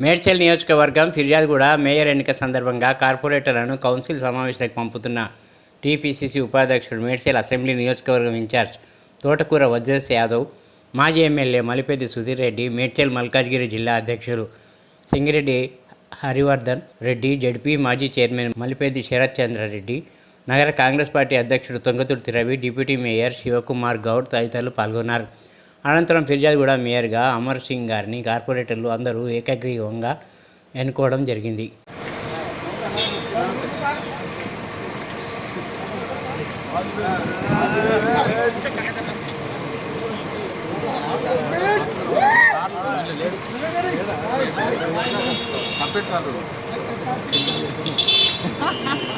మేడ్చల్ నియోజకవర్గం ఫిర్యాదుగూడ మేయర్ ఎన్నిక సందర్భంగా కార్పొరేటర్లను కౌన్సిల్ సమావేశానికి పంపుతున్న టీపీసీసీ ఉపాధ్యక్షుడు మేడ్చల్ అసెంబ్లీ నియోజకవర్గం ఇన్ఛార్జ్ తోటకూర వజ్రస్ యాదవ్ మాజీ ఎమ్మెల్యే మలిపెద్ది సుధీర్ రెడ్డి మేడ్చల్ మల్కాజ్గిరి జిల్లా అధ్యక్షులు సింగిరెడ్డి హరివర్ధన్ రెడ్డి జడ్పీ మాజీ చైర్మన్ మలిపెద్ది శరత్ చంద్రారెడ్డి నగర కాంగ్రెస్ పార్టీ అధ్యక్షుడు తొంగతుర్తి రవి డిప్యూటీ మేయర్ శివకుమార్ గౌడ్ తదితరులు పాల్గొన్నారు. అనంతరం ఫిర్యాదుగూడ మేయర్గా అమర్ సింగ్ గారిని కార్పొరేటర్లు అందరూ ఏకగ్రీవంగా ఎన్నుకోవడం జరిగింది. కొంచెం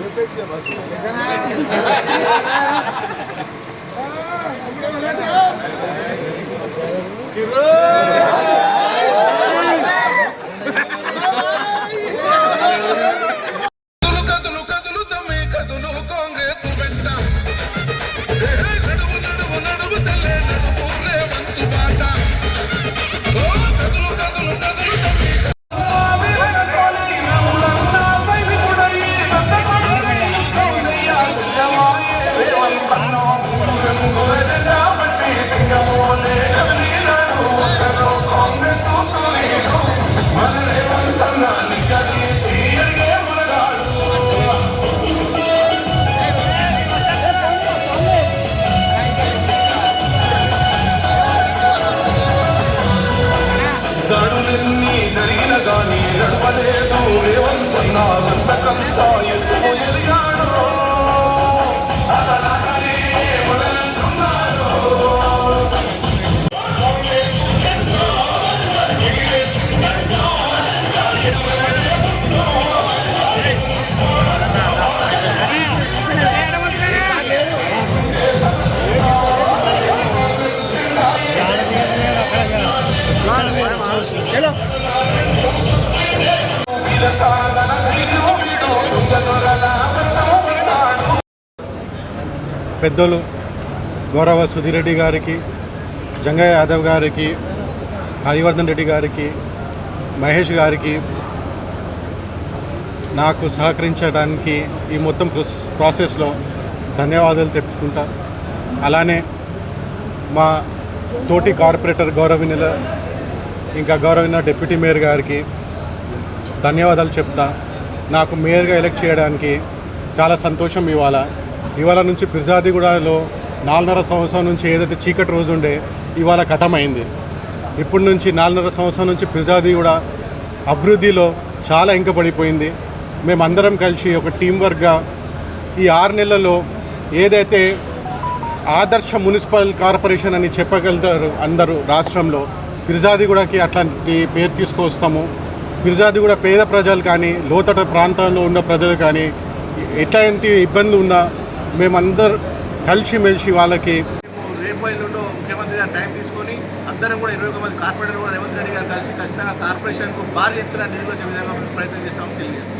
ఓకే ఓకే మేడం నమస్తే లేదు నడవలేదు రేవంతన్నారంత కవిత పెద్దలు గౌరవ సుధీర్ రెడ్డి గారికి జంగయ్య యాదవ్ గారికి హరివర్ధన్ రెడ్డి గారికి మహేష్ గారికి నాకు సహకరించడానికి ఈ మొత్తం ప్రాసెస్లో ధన్యవాదాలు చెప్పుకుంటా అలానే మా తోటి కార్పొరేటర్ గౌరవినుల ఇంకా గౌరవనీయ డిప్యూటీ మేయర్ గారికి ధన్యవాదాలు చెప్తా. నాకు మేయర్గా ఎలక్ట్ చేయడానికి చాలా సంతోషం ఇవాళ. ఇవాళ నుంచి పిర్జాదిగూడలో నాలుగున్నర సంవత్సరం నుంచి ఏదైతే చీకటి రోజు ఉండే ఇవాళ కథమైంది ఇప్పటి నుంచి నాలుగున్నర సంవత్సరం నుంచి పిర్జాదిగూడ అభివృద్ధిలో చాలా ఇంకపడిపోయింది. మేమందరం కలిసి ఒక టీం వర్క్గా ఈ ఆరు నెలల్లో ఏదైతే ఆదర్శ మున్సిపల్ కార్పొరేషన్ అని చెప్పగలుగుతారు అందరూ రాష్ట్రంలో పిర్జాదిగూడకి అట్లాంటి పేరు తీసుకొస్తాము. పిర్జాదిగూడ పేద ప్రజలు కానీ లోతట ప్రాంతంలో ఉన్న ప్రజలు కానీ ఎట్లాంటి ఇబ్బందులు ఉన్నా మేమందరు కలిసిమెలిసి వాళ్ళకి రేపు ఎల్లుండో ముఖ్యమంత్రి గారు టైం తీసుకొని అందరం కూడా ఇరవై ఒక మంది కార్పొరేటర్ కూడా రేవంత్ రెడ్డి గారు కలిసి ఖచ్చితంగా కార్పొరేషన్కు భారీ ఎత్తున నిధులు వచ్చే విధంగా ప్రయత్నం చేస్తామని తెలియజేస్తున్నాం.